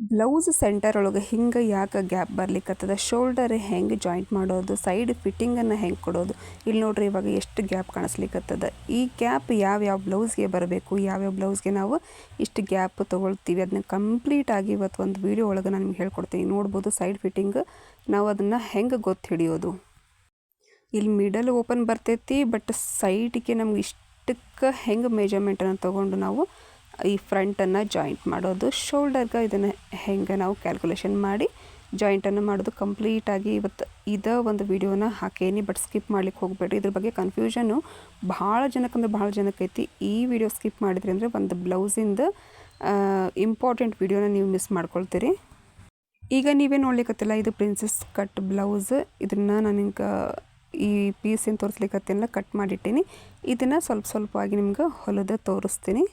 Blouse centre ಒಳಗೆ ಹಿಂಗೆ ಯಾಕೆ ಗ್ಯಾಪ್ ಬರ್ಲಿಕ್ಕತ್ತದ ಶೋಲ್ಡರ್ ಹೆಂಗೆ ಜಾಯಿಂಟ್ ಮಾಡೋದು? ಸೈಡ್ ಫಿಟ್ಟಿಂಗನ್ನು ಹೆಂಗೆ ಕೊಡೋದು? ಇಲ್ಲಿ ನೋಡ್ರಿ ಇವಾಗ ಎಷ್ಟು ಗ್ಯಾಪ್ ಕಾಣಿಸ್ಲಿಕ್ಕತ್ತದ ಈ ಗ್ಯಾಪ್ ಯಾವ್ಯಾವ ಬ್ಲೌಸ್ಗೆ ಬರಬೇಕು? ಯಾವ್ಯಾವ ಬ್ಲೌಸ್ಗೆ ನಾವು ಇಷ್ಟು ಗ್ಯಾಪ್ ತೊಗೊಳ್ತೀವಿ? ಅದನ್ನ ಕಂಪ್ಲೀಟ್ ಆಗಿ ಇವತ್ತು ಒಂದು ವೀಡಿಯೋ ಒಳಗೆ ನಾನು ನಿಮ್ಗೆ ಹೇಳ್ಕೊಡ್ತೀನಿ. ನೋಡ್ಬೋದು ಸೈಡ್ ಫಿಟ್ಟಿಂಗ್ ನಾವು ಅದನ್ನು ಹೆಂಗೆ ಗೊತ್ತು ಹಿಡಿಯೋದು. ಇಲ್ಲಿ ಮಿಡಲ್ ಓಪನ್ ಬರ್ತೈತಿ ಬಟ್ ಸೈಡಿಗೆ ನಮ್ಗೆ ಇಷ್ಟಕ್ಕೆ ಹೆಂಗೆ ಮೆಜರ್ಮೆಂಟನ್ನು ತೊಗೊಂಡು ನಾವು ಈ ಫ್ರಂಟನ್ನು ಜಾಯಿಂಟ್ ಮಾಡೋದು. ಶೋಲ್ಡರ್ಗೆ ಇದನ್ನು ಹೆಂಗೆ ನಾವು ಕ್ಯಾಲ್ಕುಲೇಷನ್ ಮಾಡಿ ಜಾಯಿಂಟನ್ನು ಮಾಡೋದು ಕಂಪ್ಲೀಟಾಗಿ ಇವತ್ತು ಇದೇ ಒಂದು ವೀಡಿಯೋನ ಹಾಕೇನಿ, ಬಟ್ ಸ್ಕಿಪ್ ಮಾಡ್ಲಿಕ್ಕೆ ಹೋಗಬೇಡ್ರಿ. ಇದ್ರ ಬಗ್ಗೆ ಕನ್ಫ್ಯೂಷನ್ನು ಭಾಳ ಜನಕ್ಕಂದ್ರೆ ಭಾಳ ಜನಕ್ಕೆ ಐತಿ ಈ ವಿಡಿಯೋ ಸ್ಕಿಪ್ ಮಾಡಿದ್ರಿ ಅಂದರೆ ಒಂದು ಬ್ಲೌಸಿಂದ ಇಂಪಾರ್ಟೆಂಟ್ ವಿಡಿಯೋನ ನೀವು ಮಿಸ್ ಮಾಡ್ಕೊಳ್ತೀರಿ. ಈಗ ನೀವೇ ನೋಡ್ಲಿಕ್ಕತ್ತಿಲ್ಲ ಇದು ಪ್ರಿನ್ಸಸ್ ಕಟ್ ಬ್ಲೌಸ್ ಇದನ್ನು ನಾನು ನಿಮ್ಗೆ ಈ ಪೀಸಿನ ತೋರಿಸ್ಲಿಕ್ಕತ್ತೇನಲ್ಲ ಕಟ್ ಮಾಡಿಟ್ಟೀನಿ. ಇದನ್ನು ಸ್ವಲ್ಪ ಸ್ವಲ್ಪವಾಗಿ ನಿಮ್ಗೆ ಹೊಲದ ತೋರಿಸ್ತೀನಿ.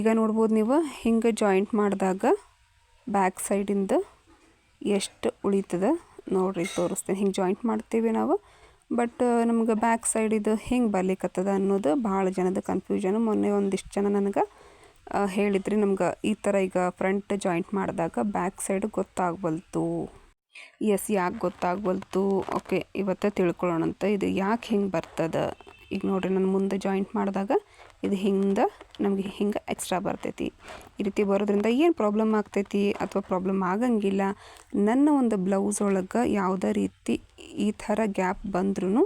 ಈಗ ನೋಡ್ಬೋದು ನೀವು ಹಿಂಗೆ ಜಾಯಿಂಟ್ ಮಾಡಿದಾಗ ಬ್ಯಾಕ್ ಸೈಡಿಂದ ಎಷ್ಟು ಉಳಿತದ? ನೋಡ್ರಿ, ತೋರಿಸ್ತೀನಿ. ಹಿಂಗೆ ಜಾಯಿಂಟ್ ಮಾಡ್ತೀವಿ ನಾವು. ಬಟ್ ನಮ್ಗೆ ಬ್ಯಾಕ್ ಸೈಡ್ ಇದು ಹಿಂಗೆ ಬರ್ಲಿಕ್ಕತ್ತದ ಅನ್ನೋದು ಭಾಳ ಜನದ ಕನ್ಫ್ಯೂಷನ್ ಮೊನ್ನೆ ಒಂದಿಷ್ಟು ಜನ ನನಗೆ ಹೇಳಿದ್ರಿ ನಮ್ಗೆ ಈ ಥರ ಈಗ ಫ್ರಂಟ್ ಜಾಯಿಂಟ್ ಮಾಡಿದಾಗ ಬ್ಯಾಕ್ ಸೈಡ್ ಗೊತ್ತಾಗ್ಬಲ್ತು ಎಸ್ ಯಾಕೆ ಗೊತ್ತಾಗ್ಬಲ್ತು ಓಕೆ ಇವತ್ತೇ ತಿಳ್ಕೊಳ್ಳೋಣಂತ. ಇದು ಯಾಕೆ ಹಿಂಗೆ ಬರ್ತದ? ಈಗ ನೋಡಿರಿ, ನಾನು ಮುಂದೆ ಜಾಯಿಂಟ್ ಮಾಡಿದಾಗ ಇದು ಹಿಂದೆ ನಮಗೆ ಹಿಂಗೆ ಎಕ್ಸ್ಟ್ರಾ ಬರ್ತೈತಿ. ಈ ರೀತಿ ಬರೋದ್ರಿಂದ ಏನು ಪ್ರಾಬ್ಲಮ್ ಆಗ್ತೈತಿ ಅಥವಾ ಪ್ರಾಬ್ಲಮ್ ಆಗಂಗಿಲ್ಲ. ನನ್ನ ಒಂದು ಬ್ಲೌಸ್ ಒಳಗೆ ಯಾವುದೇ ರೀತಿ ಈ ಥರ ಗ್ಯಾಪ್ ಬಂದ್ರೂ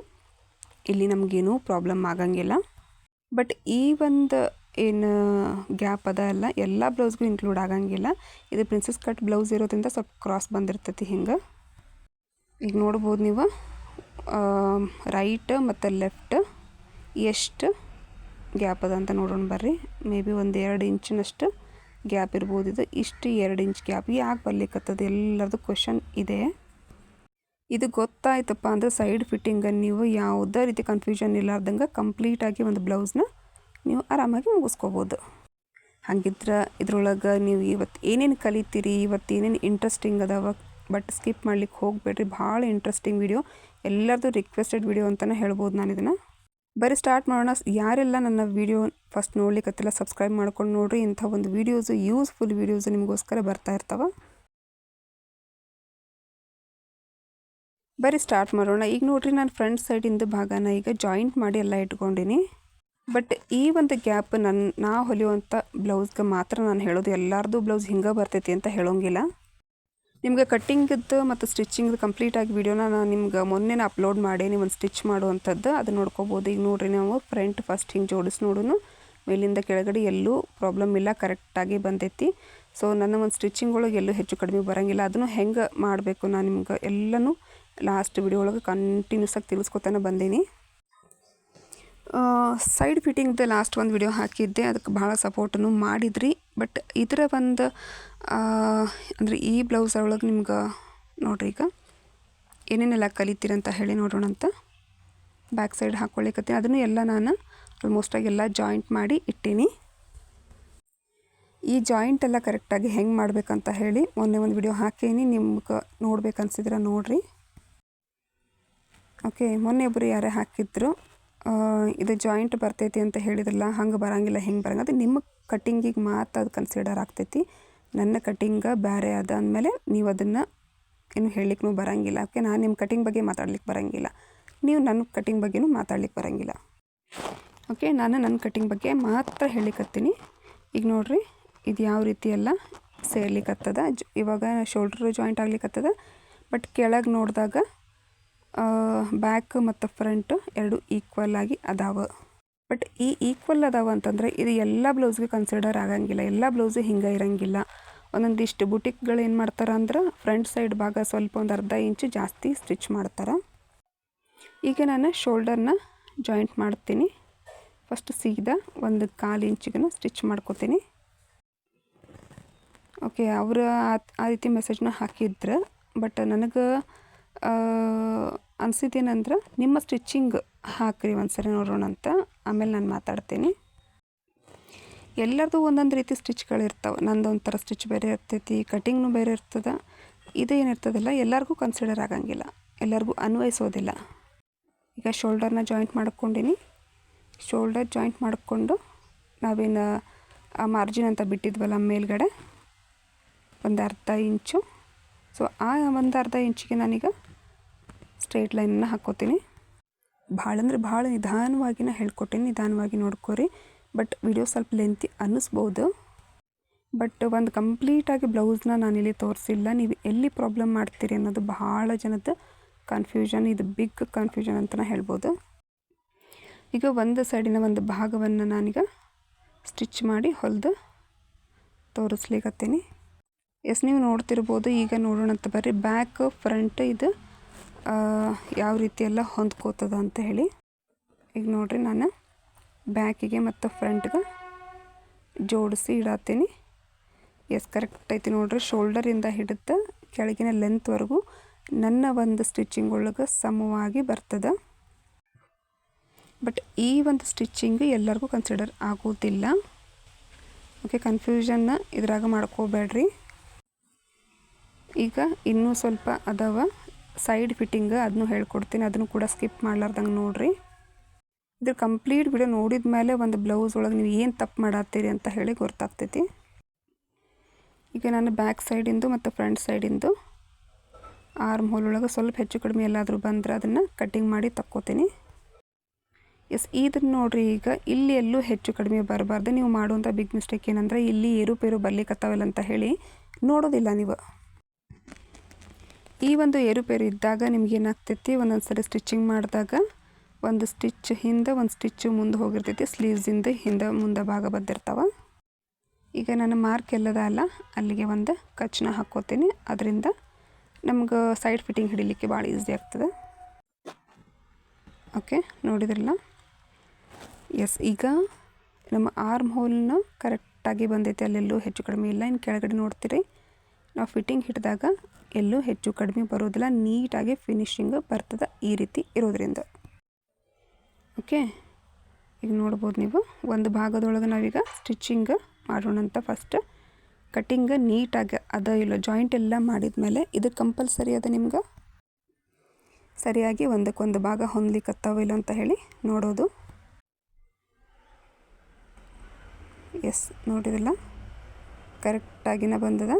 ಇಲ್ಲಿ ನಮಗೇನೂ ಪ್ರಾಬ್ಲಮ್ ಆಗಂಗಿಲ್ಲ. ಬಟ್ ಈ ಒಂದು ಏನು ಗ್ಯಾಪ್ ಅದ ಅಲ್ಲ, ಎಲ್ಲ ಬ್ಲೌಸ್ಗೂ ಇನ್ಕ್ಲೂಡ್ ಆಗಂಗಿಲ್ಲ. ಇದು ಪ್ರಿನ್ಸಸ್ ಕಟ್ ಬ್ಲೌಸ್ ಇರೋದ್ರಿಂದ ಸ್ವಲ್ಪ ಕ್ರಾಸ್ ಬಂದಿರ್ತೈತಿ ಹಿಂಗೆ. ಈಗ ನೋಡ್ಬೋದು ನೀವು ರೈಟ್ ಮತ್ತು ಲೆಫ್ಟ್ ಎಷ್ಟು ಗ್ಯಾಪ್ ಅದ ಅಂತ ನೋಡೋಣ ಬರ್ರಿ. ಮೇ ಬಿ ಒಂದು ಎರಡು ಇಂಚಿನಷ್ಟು ಗ್ಯಾಪ್ ಇರ್ಬೋದು ಇದು. ಇಷ್ಟು ಎರಡು ಇಂಚ್ ಗ್ಯಾಪ್. ಯಾಕೆ ಬರ್ಲಿಕ್ಕತ್ತದ ಎಲ್ಲರದು ಕ್ವಶನ್ ಇದೆ. ಇದು ಗೊತ್ತಾಯ್ತಪ್ಪ ಅಂದರೆ ಸೈಡ್ ಫಿಟ್ಟಿಂಗನ್ನು ನೀವು ಯಾವುದೇ ರೀತಿ ಕನ್ಫ್ಯೂಷನ್ ಇಲ್ಲಾರ್ದಂಗೆ ಕಂಪ್ಲೀಟಾಗಿ ಒಂದು ಬ್ಲೌಸ್ನ ನೀವು ಆರಾಮಾಗಿ ಮುಗಿಸ್ಕೋಬೋದು. ಹಾಗಿದ್ರೆ ಇದ್ರೊಳಗೆ ನೀವು ಇವತ್ತು ಏನೇನು ಕಲಿತೀರಿ? ಇವತ್ತು ಏನೇನು ಇಂಟ್ರೆಸ್ಟಿಂಗ್ ಅದಾವ? ಬಟ್ ಸ್ಕಿಪ್ ಮಾಡ್ಲಿಕ್ಕೆ ಹೋಗಬೇಡ್ರಿ. ಭಾಳ ಇಂಟ್ರೆಸ್ಟಿಂಗ್ ವಿಡಿಯೋ ಎಲ್ಲರದು ರಿಕ್ವೆಸ್ಟೆಡ್ ವಿಡಿಯೋ ಅಂತಲೇ ಹೇಳ್ಬೋದು ನಾನು ಇದನ್ನು ಬರೀ ಸ್ಟಾರ್ಟ್ ಮಾಡೋಣ. ಯಾರೆಲ್ಲ ನನ್ನ ವೀಡಿಯೋ ಫಸ್ಟ್ ನೋಡ್ಲಿಕ್ಕತ್ತಿಲ್ಲ ಸಬ್ಸ್ಕ್ರೈಬ್ ಮಾಡ್ಕೊಂಡು ನೋಡ್ರಿ. ಇಂಥ ಒಂದು ವೀಡಿಯೋಸು ಯೂಸ್ಫುಲ್ ವೀಡಿಯೋಸು ನಿಮಗೋಸ್ಕರ ಬರ್ತಾ ಇರ್ತಾವೆ. ಬರೀ ಸ್ಟಾರ್ಟ್ ಮಾಡೋಣ. ಈಗ ನೋಡ್ರಿ ನಾನು ಫ್ರಂಟ್ ಸೈಡಿಂದ ಭಾಗನ ಈಗ ಜಾಯಿಂಟ್ ಮಾಡಿ ಎಲ್ಲ ಇಟ್ಕೊಂಡಿನಿ. ಬಟ್ ಈ ಒಂದು ಗ್ಯಾಪ್ ನನ್ನ ನಾ ಹೊಲಿಯುವಂಥ ಬ್ಲೌಸ್ಗೆ ಮಾತ್ರ ನಾನು ಹೇಳೋದು. ಎಲ್ಲರದು ಬ್ಲೌಸ್ ಹಿಂಗೆ ಬರ್ತೈತಿ ಅಂತ ಹೇಳೋಂಗಿಲ್ಲ. ನಿಮ್ಗೆ ಕಟ್ಟಿಂಗದ್ದು ಮತ್ತು ಸ್ಟಿಚಿಂಗ್ದು ಕಂಪ್ಲೀಟಾಗಿ ವೀಡಿಯೋನ ನಾನು ನಿಮ್ಗೆ ಮೊನ್ನೆ ಅಪ್ಲೋಡ್ ಮಾಡಿ ಒಂದು ಸ್ಟಿಚ್ ಮಾಡುವಂಥದ್ದು ಅದು ನೋಡ್ಕೋಬೋದು. ಈಗ ನೋಡಿರಿ ನಾವು ಫ್ರಂಟ್ ಫಸ್ಟ್ ಹಿಂಗೆ ಜೋಡಿಸಿ ನೋಡೋನು, ಮೇಲಿಂದ ಕೆಳಗಡೆ ಎಲ್ಲೂ ಪ್ರಾಬ್ಲಮ್ ಇಲ್ಲ, ಕರೆಕ್ಟಾಗಿ ಬಂದೈತಿ. ಸೊ, ನನ್ನ ಒಂದು ಸ್ಟಿಚಿಂಗ್ ಒಳಗೆ ಎಲ್ಲೂ ಹೆಚ್ಚು ಕಡಿಮೆ ಬರೋಂಗಿಲ್ಲ. ಅದನ್ನು ಹೆಂಗೆ ಮಾಡಬೇಕು ನಾನು ನಿಮ್ಗೆ ಎಲ್ಲನೂ ಲಾಸ್ಟ್ ವಿಡಿಯೋ ಒಳಗೆ ಕಂಟಿನ್ಯೂಸ್ ಆಗಿ ತಿಳಿಸ್ಕೊತಾನೆ ಬಂದೀನಿ. ಸೈಡ್ ಫಿಟ್ಟಿಂಗ್ದು ಲಾಸ್ಟ್ ಒಂದು ವಿಡಿಯೋ ಹಾಕಿದ್ದೆ. ಅದಕ್ಕೆ ಭಾಳ ಸಪೋರ್ಟನ್ನು ಮಾಡಿದ್ರಿ. ಬಟ್ ಇದರ ಒಂದು ಅಂದರೆ ಈ ಬ್ಲೌಸ್ ಒಳಗೆ ನಿಮ್ಗೆ ನೋಡ್ರಿ ಈಗ. ಏನೇನೆಲ್ಲ ಕಲಿತೀರಂತ ಹೇಳಿ ನೋಡೋಣ ಅಂತ. ಬ್ಯಾಕ್ ಸೈಡ್ ಹಾಕ್ಕೊಳ್ಳಿಕತ್ತೀನಿ ಅದನ್ನು ಎಲ್ಲ ನಾನು ಆಲ್ಮೋಸ್ಟಾಗಿ ಎಲ್ಲ ಜಾಯಿಂಟ್ ಮಾಡಿ ಇಟ್ಟೀನಿ. ಈ ಜಾಯಿಂಟ್ ಎಲ್ಲ ಕರೆಕ್ಟಾಗಿ ಹೆಂಗೆ ಮಾಡಬೇಕಂತ ಹೇಳಿ ಮೊನ್ನೆ ಒಂದು ವಿಡಿಯೋ ಹಾಕೀನಿ. ನಿಮ್ಗೆ ನೋಡ್ಬೇಕನ್ಸಿದ್ರೆ ನೋಡಿರಿ. ಓಕೆ ಮೊನ್ನೆ ಒಬ್ಬರು ಯಾರೇ ಹಾಕಿದ್ರು. ಇದು ಜಾಯಿಂಟ್ ಬರ್ತೈತಿ ಅಂತ ಹೇಳಿದ್ರಲ್ಲ, ಹಂಗೆ ಬರೋಂಗಿಲ್ಲ, ಹೆಂಗೆ ಬರಂಗ ಅದು ನಿಮ್ಮ ಕಟ್ಟಿಂಗಿಗೆ ಮಾತ್ರ ಅದು ಕನ್ಸಿಡರ್ ಆಗ್ತೈತಿ. ನನ್ನ ಕಟ್ಟಿಂಗ ಬೇರೆ ಅದ ಅಂದಮೇಲೆ ನೀವು ಅದನ್ನು ಏನು ಹೇಳಲಿಕ್ಕೂ ಬರೋಂಗಿಲ್ಲ. ಓಕೆ, ನಾನು ನಿಮ್ಮ ಕಟಿಂಗ್ ಬಗ್ಗೆ ಮಾತಾಡ್ಲಿಕ್ಕೆ ಬರೋಂಗಿಲ್ಲ. ನೀವು ನನ್ನ ಕಟಿಂಗ್ ಬಗ್ಗೆನೂ ಮಾತಾಡ್ಲಿಕ್ಕೆ ಬರೋಂಗಿಲ್ಲ. ಓಕೆ, ನಾನು ನನ್ನ ಕಟಿಂಗ್ ಬಗ್ಗೆ ಮಾತ್ರ ಹೇಳಿಕತ್ತೀನಿ ಈಗ ನೋಡಿರಿ, ಇದು ಯಾವ ರೀತಿ ಎಲ್ಲ ಸೇರ್ಲಿಕ್ಕತ್ತದ ಇವಾಗ ಶೋಲ್ಡ್ರ್ ಜಾಯಿಂಟ್ ಆಗ್ಲಿಕ್ಕತ್ತದ ಬಟ್ ಕೆಳಗೆ ನೋಡಿದಾಗ ಬ್ಯಾಕ್ ಮತ್ತು ಫ್ರಂಟ್ ಎರಡು ಈಕ್ವಲ್ ಆಗಿ ಅದಾವ. ಬಟ್ ಈ ಈಕ್ವಲ್ ಅದಾವ ಅಂತಂದರೆ ಇದು ಎಲ್ಲ ಬ್ಲೌಸ್ಗೆ ಕನ್ಸಿಡರ್ ಆಗಂಗಿಲ್ಲ, ಎಲ್ಲ ಬ್ಲೌಸು ಹಿಂಗೆ ಇರೋಂಗಿಲ್ಲ. ಒಂದೊಂದಿಷ್ಟು ಬುಟಿಕ್ಗಳು ಏನು ಮಾಡ್ತಾರೆ ಅಂದ್ರೆ ಫ್ರಂಟ್ ಸೈಡ್ ಭಾಗ ಸ್ವಲ್ಪ ಒಂದು ಅರ್ಧ ಇಂಚು ಜಾಸ್ತಿ ಸ್ಟಿಚ್ ಮಾಡ್ತಾರೆ. ಈಗ ನಾನು ಶೋಲ್ಡರ್ನ ಜಾಯಿಂಟ್ ಮಾಡ್ತೀನಿ. ಫಸ್ಟ್ ಸೀದಾ ಒಂದು ಕಾಲು ಇಂಚಿಗೆ ಸ್ಟಿಚ್ ಮಾಡ್ಕೋತೀನಿ. ಓಕೆ ಅವರು ಆ ರೀತಿ ಮೆಸೇಜ್ನ ಹಾಕಿದ್ರು ಬಟ್ ನನಗೆ ಅನ್ಸಿದ್ದೇನಂದ್ರೆ ನಿಮ್ಮ ಸ್ಟಿಚ್ಚಿಂಗ್ ಹಾಕ್ರಿ ಒಂದ್ಸರಿ ನೋಡೋಣ ಅಂತ. ಆಮೇಲೆ ನಾನು ಮಾತಾಡ್ತೀನಿ. ಎಲ್ಲರದು ಒಂದೊಂದು ರೀತಿ ಸ್ಟಿಚ್ಗಳಿರ್ತಾವೆ ನಂದು ಒಂಥರ ಸ್ಟಿಚ್ ಬೇರೆ ಇರ್ತೈತಿ, ಕಟಿಂಗ್ನು ಬೇರೆ ಇರ್ತದೆ. ಇದು ಏನಿರ್ತದಲ್ಲ ಎಲ್ಲರಿಗೂ ಕನ್ಸಿಡರ್ ಆಗಂಗಿಲ್ಲ. ಎಲ್ಲರಿಗೂ ಅನ್ವಯಿಸೋದಿಲ್ಲ. ಈಗ ಶೋಲ್ಡರ್ನ ಜಾಯಿಂಟ್ ಮಾಡ್ಕೊಂಡಿನಿ. ಶೋಲ್ಡರ್ ಜಾಯಿಂಟ್ ಮಾಡಿಕೊಂಡು ನಾವೇನು, ಆ ಮಾರ್ಜಿನ್ ಅಂತ ಬಿಟ್ಟಿದ್ವಲ್ಲ ಮೇಲ್ಗಡೆ, ಒಂದು ಅರ್ಧ ಇಂಚು. ಸೊ ಆ ಒಂದು ಅರ್ಧ ಇಂಚಿಗೆ ನಾನೀಗ ಸ್ಟ್ರೇಟ್ ಲೈನನ್ನು ಹಾಕ್ಕೋತೀನಿ ಭಾಳ ಅಂದರೆ ಭಾಳ ನಿಧಾನವಾಗಿನ ಹೇಳ್ಕೊಟ್ಟೀನಿ, ನಿಧಾನವಾಗಿ ನೋಡ್ಕೊರಿ. ಬಟ್ ವಿಡಿಯೋ ಸ್ವಲ್ಪ ಲೆಂತಿ ಅನ್ನಿಸ್ಬೋದು. ಬಟ್ ಒಂದು ಕಂಪ್ಲೀಟಾಗಿ ಬ್ಲೌಸ್ನ ನಾನಿಲ್ಲಿ ತೋರಿಸಿಲ್ಲ. ನೀವು ಎಲ್ಲಿ ಪ್ರಾಬ್ಲಮ್ ಮಾಡ್ತೀರಿ ಅನ್ನೋದು ಬಹಳ ಜನದ ಕನ್ಫ್ಯೂಷನ್ ಇದು ಬಿಗ್ ಕನ್ಫ್ಯೂಷನ್ ಅಂತಲೇ ಹೇಳ್ಬೋದು. ಈಗ ಒಂದು ಸೈಡಿನ ಒಂದು ಭಾಗವನ್ನು ನಾನೀಗ ಸ್ಟಿಚ್ ಮಾಡಿ ಹೊಲಿದು ತೋರಿಸ್ಲಿಕ್ಕತ್ತೀನಿ ಎಸ್ ನೀವು ನೋಡ್ತಿರ್ಬೋದು. ಈಗ ನೋಡೋಣ ಅಂತ ಬರ್ರಿ. ಬ್ಯಾಕ್ ಫ್ರಂಟ್ ಇದು ಯಾವ ರೀತಿ ಎಲ್ಲ ಹೊಂದ್ಕೋತದ ಅಂತ ಹೇಳಿ. ಈಗ ನೋಡಿರಿ ನಾನು ಬ್ಯಾಕಿಗೆ ಮತ್ತು ಫ್ರಂಟ್ಗೆ ಜೋಡಿಸಿ ಇಡತ್ತೀನಿ ಎಸ್ ಕರೆಕ್ಟ್ ಐತಿ ನೋಡ್ರಿ. ಶೋಲ್ಡರಿಂದ ಹಿಡಿದು ಕೆಳಗಿನ ಲೆಂತ್ವರೆಗೂ ನನ್ನ ಒಂದು ಸ್ಟಿಚಿಂಗ್ ಒಳಗೆ ಸಮವಾಗಿ ಬರ್ತದೆ. ಬಟ್ ಈ ಒಂದು ಸ್ಟಿಚ್ಚಿಂಗ್ ಎಲ್ಲರಿಗೂ ಕನ್ಸಿಡರ್ ಆಗೋದಿಲ್ಲ. ಓಕೆ ಕನ್ಫ್ಯೂಷನ್ನ ಇದ್ರಾಗ ಮಾಡ್ಕೋಬೇಡ್ರಿ. ಈಗ ಇನ್ನೂ ಸ್ವಲ್ಪ ಅದಾವ. ಸೈಡ್ ಫಿಟ್ಟಿಂಗ್ ಅದನ್ನು ಹೇಳ್ಕೊಡ್ತೀನಿ. ಅದನ್ನು ಕೂಡ ಸ್ಕಿಪ್ ಮಾಡ್ಲಾರ್ದಂಗೆ ನೋಡಿರಿ. ಇದ್ರ ಕಂಪ್ಲೀಟ್ ವಿಡಿಯೋ ನೋಡಿದ ಮೇಲೆ ಒಂದು ಬ್ಲೌಸ್ ಒಳಗೆ ನೀವು ಏನು ತಪ್ಪು ಮಾಡತ್ತೀರಿ ಅಂತ ಹೇಳಿ ಗೊತ್ತಾಗ್ತೈತಿ. ಈಗ ನಾನು ಬ್ಯಾಕ್ ಸೈಡಿಂದು ಮತ್ತು ಫ್ರಂಟ್ ಸೈಡಿಂದು ಆರ್ಮ್ ಹೋಲ್ ಒಳಗೆ ಸ್ವಲ್ಪ ಹೆಚ್ಚು ಕಡಿಮೆ ಎಲ್ಲಾದರೂ ಬಂದರೆ ಅದನ್ನು ಕಟ್ಟಿಂಗ್ ಮಾಡಿ ತಕ್ಕೋತೀನಿ. ಎಸ್ ಇದನ್ನು ನೋಡಿರಿ ಈಗ ಇಲ್ಲಿ ಎಲ್ಲೂ ಹೆಚ್ಚು ಕಡಿಮೆ ಬರಬಾರ್ದು. ನೀವು ಮಾಡುವಂಥ ಬಿಗ್ ಮಿಸ್ಟೇಕ್ ಏನಂದರೆ ಇಲ್ಲಿ ಏರುಪೇರು ಬರ್ಲಿಕ್ಕತ್ತಾವಲ್ಲ ಅಂತ ಹೇಳಿ ನೋಡೋದಿಲ್ಲ ನೀವು. ಈ ಒಂದು ಏರುಪೇರು ಇದ್ದಾಗ ನಿಮ್ಗೆ ಏನಾಗ್ತೈತಿ? ಒಂದೊಂದು ಸರಿ ಸ್ಟಿಚಿಂಗ್ ಮಾಡಿದಾಗ ಒಂದು ಸ್ಟಿಚ್ ಹಿಂದೆ, ಒಂದು ಸ್ಟಿಚ್ಚು ಮುಂದೆ ಹೋಗಿರ್ತೈತಿ. ಸ್ಲೀವ್ಸಿಂದ ಹಿಂದೆ ಮುಂದೆ ಭಾಗ ಬಂದಿರ್ತಾವೆ. ಈಗ ನಾನು ಮಾರ್ಕ್ ಎಲ್ಲದ ಅಲ್ಲ, ಅಲ್ಲಿಗೆ ಒಂದು ಕಚ್ಚನ ಹಾಕೋತೀನಿ ಅದರಿಂದ ನಮ್ಗೆ ಸೈಡ್ ಫಿಟ್ಟಿಂಗ್ ಹಿಡಿಲಿಕ್ಕೆ ಭಾಳ ಈಸಿ ಆಗ್ತದೆ. ಓಕೆ ನೋಡಿದ್ರಲ್ಲ? ಎಸ್ ಈಗ ನಮ್ಮ ಆರ್ಮ್ ಹೋಲ್ನ ಕರೆಕ್ಟಾಗಿ ಬಂದೈತಿ. ಅಲ್ಲೆಲ್ಲೂ ಹೆಚ್ಚು ಕಡಿಮೆ ಇಲ್ಲ. ಇನ್ನು ಕೆಳಗಡೆ ನೋಡ್ತೀರಿ. ನಾವು ಫಿಟ್ಟಿಂಗ್ ಹಿಡಿದಾಗ ಎಲ್ಲೂ ಹೆಚ್ಚು ಕಡಿಮೆ ಬರೋದಿಲ್ಲ. ನೀಟಾಗಿ ಫಿನಿಶಿಂಗ್ ಬರ್ತದೆ ಈ ರೀತಿ ಇರೋದ್ರಿಂದ. ಓಕೆ ಈಗ ನೋಡ್ಬೋದು ನೀವು. ಒಂದು ಭಾಗದೊಳಗೆ ನಾವೀಗ ಸ್ಟಿಚಿಂಗ್ ಮಾಡೋಣ ಅಂತ ಫಸ್ಟ್ ಕಟ್ಟಿಂಗ್ ನೀಟಾಗಿ ಅದ ಇಲ್ಲ ಜಾಯಿಂಟ್ ಎಲ್ಲ ಮಾಡಿದ ಮೇಲೆ ಇದು ಕಂಪಲ್ಸರಿ ಅದ ನಿಮ್ಗೆ? ಸರಿಯಾಗಿ ಒಂದಕ್ಕೊಂದು ಭಾಗ ಹೊಂದ್ಲಿಕ್ಕತ್ತಾವ ಇಲ್ಲ ಅಂತ ಹೇಳಿ ನೋಡೋದು. ಎಸ್ ನೋಡಿದಿಲ್ಲ ಕರೆಕ್ಟಾಗಿನ ಬಂದದ?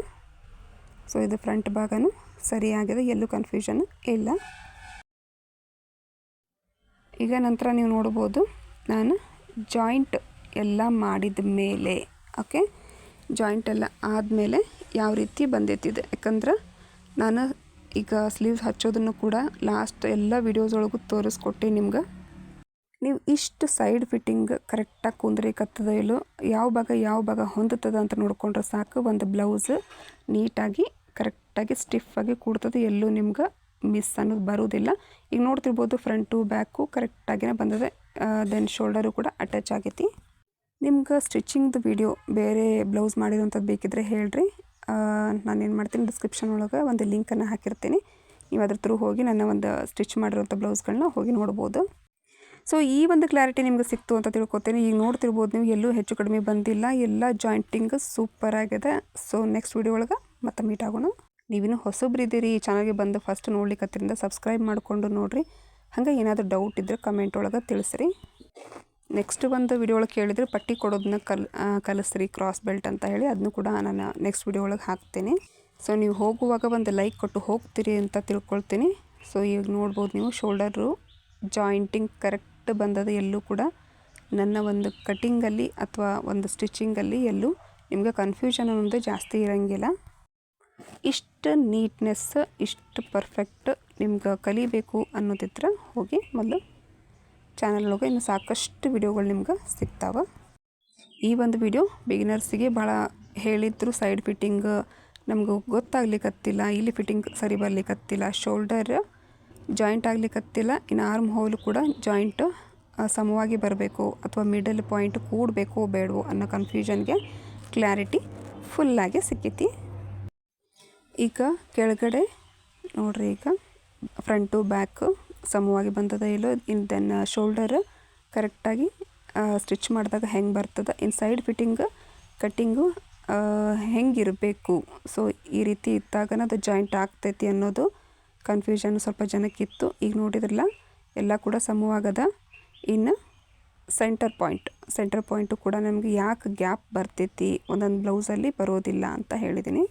ಸೊ ಇದು ಫ್ರಂಟ್ ಭಾಗನೂ ಸರಿಯಾಗಿದೆ. ಎಲ್ಲೂ ಕನ್ಫ್ಯೂಷನ್ ಇಲ್ಲ. ಈಗ ನಂತರ ನೀವು ನೋಡ್ಬೋದು, ನಾನು ಜಾಯಿಂಟ್ ಎಲ್ಲ ಮಾಡಿದ ಮೇಲೆ ಓಕೆ ಜಾಯಿಂಟ್ ಎಲ್ಲ ಆದಮೇಲೆ ಯಾವ ರೀತಿ ಬಂದೈತಿದೆ ಯಾಕಂದ್ರೆ ನಾನು ಈಗ ಸ್ಲೀವ್ಸ್ ಹಚ್ಚೋದನ್ನು ಕೂಡ ಲಾಸ್ಟ್ ಎಲ್ಲ ವಿಡಿಯೋಸ್ ಒಳಗೂ ತೋರಿಸ್ಕೊಟ್ಟೆ ನಿಮ್ಗೆ. ನೀವು ಇಷ್ಟು ಸೈಡ್ ಫಿಟ್ಟಿಂಗ್ ಕರೆಕ್ಟಾಗಿ ಕುಂದ್ರಿಕತ್ತದ ಇಲ್ಲೋ ಯಾವ ಭಾಗ ಯಾವ ಭಾಗ ಹೊಂದುತ್ತದೆ ಅಂತ ನೋಡಿಕೊಂಡ್ರೆ ಸಾಕು. ಒಂದು ಬ್ಲೌಸ್ ನೀಟಾಗಿ ಕರೆಕ್ಟಾಗಿ ಸ್ಟಿಫಾಗಿ ಕೂಡ್ತದೆ. ಎಲ್ಲೂ ನಿಮ್ಗೆ ಮಿಸ್ ಅನ್ನೋದು ಬರೋದಿಲ್ಲ ಈಗ ನೋಡ್ತಿರ್ಬೋದು ಫ್ರಂಟು ಬ್ಯಾಕು ಕರೆಕ್ಟಾಗಿನೇ ಬಂದಿದೆ. ದೆನ್ ಶೋಲ್ಡರು ಕೂಡ ಅಟ್ಯಾಚ್ ಆಗೈತಿ. ನಿಮ್ಗೆ ಸ್ಟಿಚಿಂಗ್ದು ವಿಡಿಯೋ ಬೇರೆ ಬ್ಲೌಸ್ ಮಾಡಿರೋಂಥದ್ದು ಬೇಕಿದ್ರೆ ಹೇಳ್ರಿ. ನಾನು ಏನು ಮಾಡ್ತೀನಿ ಡಿಸ್ಕ್ರಿಪ್ಷನ್ ಒಳಗೆ ಒಂದು ಲಿಂಕನ್ನು ಹಾಕಿರ್ತೀನಿ. ನೀವು ಅದ್ರ ಥ್ರೂ ಹೋಗಿ ನನ್ನ ಒಂದು ಸ್ಟಿಚ್ ಮಾಡಿರೋಂಥ ಬ್ಲೌಸ್ಗಳನ್ನ ಹೋಗಿ ನೋಡ್ಬೋದು. ಸೊ ಈ ಒಂದು ಕ್ಲಾರಿಟಿ ನಿಮ್ಗೆ ಸಿಕ್ತು ಅಂತ ತಿಳ್ಕೊತೀನಿ. ಈಗ ನೋಡ್ತಿರ್ಬೋದು ನೀವು ಎಲ್ಲೂ ಹೆಚ್ಚು ಕಡಿಮೆ ಬಂದಿಲ್ಲ. ಎಲ್ಲ ಜಾಯಿಂಟಿಂಗ್ ಸೂಪರ್ ಆಗಿದೆ. ಸೊ ನೆಕ್ಸ್ಟ್ ವಿಡಿಯೋ ಒಳಗೆ ಮತ್ತೆ ಮೀಟ್ ಆಗೋಣ. ನೀವಿನ್ನೂ ಹೊಸಬ್ರಿದ್ದೀರಿ, ಈ ಚಾನಲ್ಗೆ ಬಂದು ಫಸ್ಟ್ ನೋಡ್ಲಿಕ್ಕತ್ತರಿಂದ ಸಬ್ಸ್ಕ್ರೈಬ್ ಮಾಡಿಕೊಂಡು ನೋಡಿರಿ. ಹಾಗೆ ಏನಾದರೂ ಡೌಟ್ ಇದ್ದರೆ ಕಮೆಂಟ್ ಒಳಗೆ ತಿಳಿಸ್ರಿ. ನೆಕ್ಸ್ಟ್ ಒಂದು ವಿಡಿಯೋ ಒಳಗೆ ಕೇಳಿದರೆ ಪಟ್ಟಿ ಕೊಡೋದನ್ನ ಕಲ್ ಕಲಿಸ್ರಿ ಕ್ರಾಸ್ ಬೆಲ್ಟ್ ಅಂತ ಹೇಳಿ. ಅದನ್ನು ಕೂಡ ನಾನು ನೆಕ್ಸ್ಟ್ ವಿಡಿಯೋ ಒಳಗೆ ಹಾಕ್ತೀನಿ. ಸೊ ನೀವು ಹೋಗುವಾಗ ಒಂದು ಲೈಕ್ ಕೊಟ್ಟು ಹೋಗ್ತೀರಿ ಅಂತ ತಿಳ್ಕೊಳ್ತೀನಿ. ಸೊ ಈಗ ನೋಡ್ಬೋದು ನೀವು ಶೋಲ್ಡರು ಜಾಯಿಂಟಿಂಗ್ ಕರೆಕ್ಟ್ ಬಂದದ ಎಲ್ಲೂ ಕೂಡ ನನ್ನ ಒಂದು ಕಟ್ಟಿಂಗಲ್ಲಿ ಅಥವಾ ಒಂದು ಸ್ಟಿಚಿಂಗಲ್ಲಿ ಎಲ್ಲೂ ನಿಮಗೆ ಕನ್ಫ್ಯೂಷನ್ ಅನ್ನೋದು ಜಾಸ್ತಿ ಇರೋಂಗಿಲ್ಲ. ಇಷ್ಟು ನೀಟ್ನೆಸ್, ಇಷ್ಟು ಪರ್ಫೆಕ್ಟ್ ನಿಮ್ಗೆ ಕಲಿಬೇಕು ಅನ್ನೋದಿದ್ರೆ ಹೋಗಿ ಮೊದಲು ಚಾನಲ್ ಒಳಗೆ ಇನ್ನು ಸಾಕಷ್ಟು ವಿಡಿಯೋಗಳು ನಿಮ್ಗೆ ಸಿಗ್ತಾವೆ. ಈ ಒಂದು ವಿಡಿಯೋ ಬಿಗಿನರ್ಸಿಗೆ ಭಾಳ ಹೇಳಿದ್ರು ಸೈಡ್ ಫಿಟ್ಟಿಂಗ್ ನಮ್ಗೆ ಗೊತ್ತಾಗ್ಲಿಕ್ಕತ್ತಿಲ್ಲ ಇಲ್ಲಿ ಫಿಟ್ಟಿಂಗ್ ಸರಿ ಬರ್ಲಿಕ್ಕತ್ತಿಲ್ಲ ಶೋಲ್ಡರ್ ಜಾಯಿಂಟ್ ಆಗ್ಲಿಕ್ಕತ್ತಿಲ್ಲ ಇನ್ನು ಆರ್ಮ್ ಹೋಲ್ ಕೂಡ ಜಾಯಿಂಟ್ ಸಮವಾಗಿ ಬರಬೇಕು ಅಥವಾ ಮಿಡಲ್ ಪಾಯಿಂಟ್ ಕೂಡಬೇಕು ಬೇಡವೋ ಅನ್ನೋ ಕನ್ಫ್ಯೂಷನ್ಗೆ ಕ್ಲಾರಿಟಿ ಫುಲ್ಲಾಗಿ ಸಿಕ್ಕೈತಿ. ಈಗ ಕೆಳಗಡೆ ನೋಡ್ರಿ ಈಗ ಫ್ರಂಟು ಬ್ಯಾಕು ಸಮವಾಗಿ ಬಂದದ ಇಲ್ಲೋ, ಇನ್ ದೆನ್ ಶೋಲ್ಡರ್ ಕರೆಕ್ಟಾಗಿ ಸ್ಟಿಚ್ ಮಾಡಿದಾಗ ಹೆಂಗೆ ಬರ್ತದೆ ಇನ್ ಸೈಡ್ ಫಿಟ್ಟಿಂಗ್ ಕಟ್ಟಿಂಗು ಹೆಂಗಿರಬೇಕು. ಸೊ ಈ ರೀತಿ ಇದ್ದಾಗನ ಅದು ಜಾಯಿಂಟ್ ಆಗ್ತೈತಿ ಅನ್ನೋದು ಕನ್ಫ್ಯೂಷನ್ ಸ್ವಲ್ಪ ಜನಕ್ಕಿತ್ತು ಈಗ ನೋಡಿದ್ರಲ್ಲ, ಎಲ್ಲ ಕೂಡ ಸಮವಾಗದ. ಇನ್ನು ಸೆಂಟರ್ ಪಾಯಿಂಟ್ ಸೆಂಟರ್ ಪಾಯಿಂಟು ಕೂಡ ನಮಗೆ ಯಾಕೆ ಗ್ಯಾಪ್ ಬರ್ತೈತಿ, ಒಂದೊಂದು ಬ್ಲೌಸಲ್ಲಿ ಬರೋದಿಲ್ಲ ಅಂತ ಹೇಳಿದ್ದೀನಿ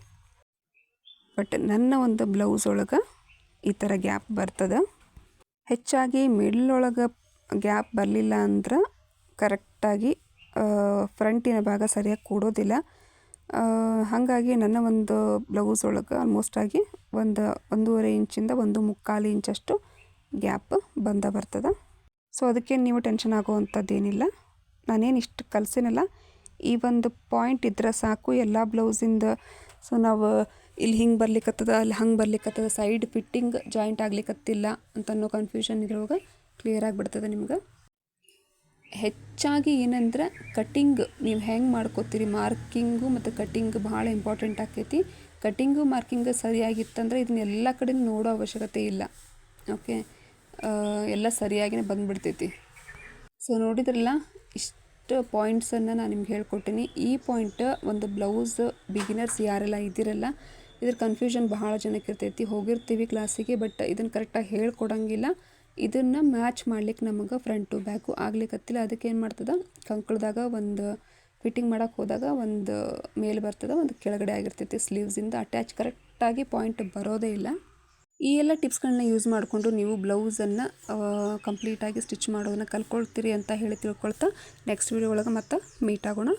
ಬಟ್ ನನ್ನ ಒಂದು ಬ್ಲೌಸ್ ಒಳಗೆ ಈ ಥರ ಗ್ಯಾಪ್ ಬರ್ತದೆ. ಹೆಚ್ಚಾಗಿ ಮಿಡ್ಲ್ ಒಳಗೆ ಗ್ಯಾಪ್ ಬರಲಿಲ್ಲ ಅಂದ್ರೆ ಕರೆಕ್ಟಾಗಿ ಫ್ರಂಟಿನ ಭಾಗ ಸರಿಯಾಗಿ ಕೂಡೋದಿಲ್ಲ. ಹಾಗಾಗಿ ನನ್ನ ಒಂದು ಬ್ಲೌಸ್ ಒಳಗೆ ಆಲ್ಮೋಸ್ಟಾಗಿ ಒಂದು ಒಂದೂವರೆ ಇಂಚಿಂದ ಒಂದು ಮುಕ್ಕಾಲು ಇಂಚಷ್ಟು ಗ್ಯಾಪ್ ಬಂದ ಬರ್ತದೆ. ಸೊ ಅದಕ್ಕೆ ನೀವು ಟೆನ್ಷನ್ ಆಗುವಂಥದ್ದೇನಿಲ್ಲ ನಾನೇನು ಇಷ್ಟು ಕಲಿಸಿನಲ್ಲ, ಈ ಒಂದು ಪಾಯಿಂಟ್ ಇದ್ರೆ ಸಾಕು, ಎಲ್ಲ ಬ್ಲೌಸಿಂದ ಸೊ ನಾವು ಇಲ್ಲಿ ಹಿಂಗೆ ಬರ್ಲಿಕ್ಕತ್ತದ ಅಲ್ಲಿ ಹಂಗೆ ಬರ್ಲಿಕ್ಕತ್ತದ ಸೈಡ್ ಫಿಟ್ಟಿಂಗ್ ಜಾಯಿಂಟ್ ಆಗ್ಲಿಕ್ಕತ್ತಿಲ್ಲ ಅಂತ ಅನ್ನೋ ಕನ್ಫ್ಯೂಷನ್ ಇರುವಾಗ ಕ್ಲಿಯರ್ ಆಗಿಬಿಡ್ತದೆ ನಿಮ್ಗೆ. ಹೆಚ್ಚಾಗಿ ಏನಂದ್ರೆ ಕಟ್ಟಿಂಗ್ ನೀವು ಹೆಂಗೆ ಮಾಡ್ಕೋತೀರಿ ಮಾರ್ಕಿಂಗು ಮತ್ತು ಕಟಿಂಗ್ ಭಾಳ ಇಂಪಾರ್ಟೆಂಟ್ ಆಕೈತಿ. ಕಟ್ಟಿಂಗು ಮಾರ್ಕಿಂಗ್ ಸರಿಯಾಗಿತ್ತಂದ್ರೆ ಇದನ್ನೆಲ್ಲ ಕಡೆ ನೋಡೋ ಅವಶ್ಯಕತೆ ಇಲ್ಲ. ಓಕೆ ಎಲ್ಲ ಸರಿಯಾಗಿನೇ ಬಂದುಬಿಡ್ತೈತಿ. ಸೊ ನೋಡಿದ್ರಲ್ಲ, ಇಷ್ಟು ಪಾಯಿಂಟ್ಸನ್ನು ನಾನು ನಿಮ್ಗೆ ಹೇಳ್ಕೊಟ್ಟೀನಿ. ಈ ಪಾಯಿಂಟ್ ಒಂದು ಬ್ಲೌಸ್ ಬಿಗಿನರ್ಸ್ ಯಾರೆಲ್ಲ ಇದ್ದೀರಲ್ಲ ಇದ್ರ ಕನ್ಫ್ಯೂಷನ್ ಬಹಳ ಜನಕ್ಕೆ ಇರ್ತೈತಿ. ಹೋಗಿರ್ತೀವಿ ಕ್ಲಾಸಿಗೆ ಬಟ್ ಇದನ್ನು ಕರೆಕ್ಟಾಗಿ ಹೇಳ್ಕೊಡಂಗಿಲ್ಲ. ಇದನ್ನು ಮ್ಯಾಚ್ ಮಾಡ್ಲಿಕ್ಕೆ ನಮಗೆ ಫ್ರಂಟು ಬ್ಯಾಕು ಆಗ್ಲಿಕ್ಕತ್ತಿಲ್ಲ ಅದಕ್ಕೆ ಏನು ಮಾಡ್ತದೆ? ಕಂಕಳದಾಗ ಒಂದು ಫಿಟ್ಟಿಂಗ್ ಮಾಡೋಕೆ ಹೋದಾಗ ಒಂದು ಮೇಲೆ ಬರ್ತದೆ, ಒಂದು ಕೆಳಗಡೆ ಆಗಿರ್ತೈತಿ. ಸ್ಲೀವ್ಸಿಂದ ಅಟ್ಯಾಚ್ ಕರೆಕ್ಟಾಗಿ ಪಾಯಿಂಟ್ ಬರೋದೇ ಇಲ್ಲ. ಈ ಎಲ್ಲ ಟಿಪ್ಸ್ಗಳನ್ನ ಯೂಸ್ ಮಾಡಿಕೊಂಡು ನೀವು ಬ್ಲೌಸನ್ನು ಕಂಪ್ಲೀಟಾಗಿ ಸ್ಟಿಚ್ ಮಾಡೋದನ್ನ ಕಲ್ಕೊಳ್ತೀರಿ ಅಂತ ಹೇಳಿ ತಿಳ್ಕೊಳ್ತಾ ನೆಕ್ಸ್ಟ್ ವೀಡಿಯೋ ಒಳಗೆ ಮತ್ತೆ ಮೀಟ್ ಆಗೋಣ.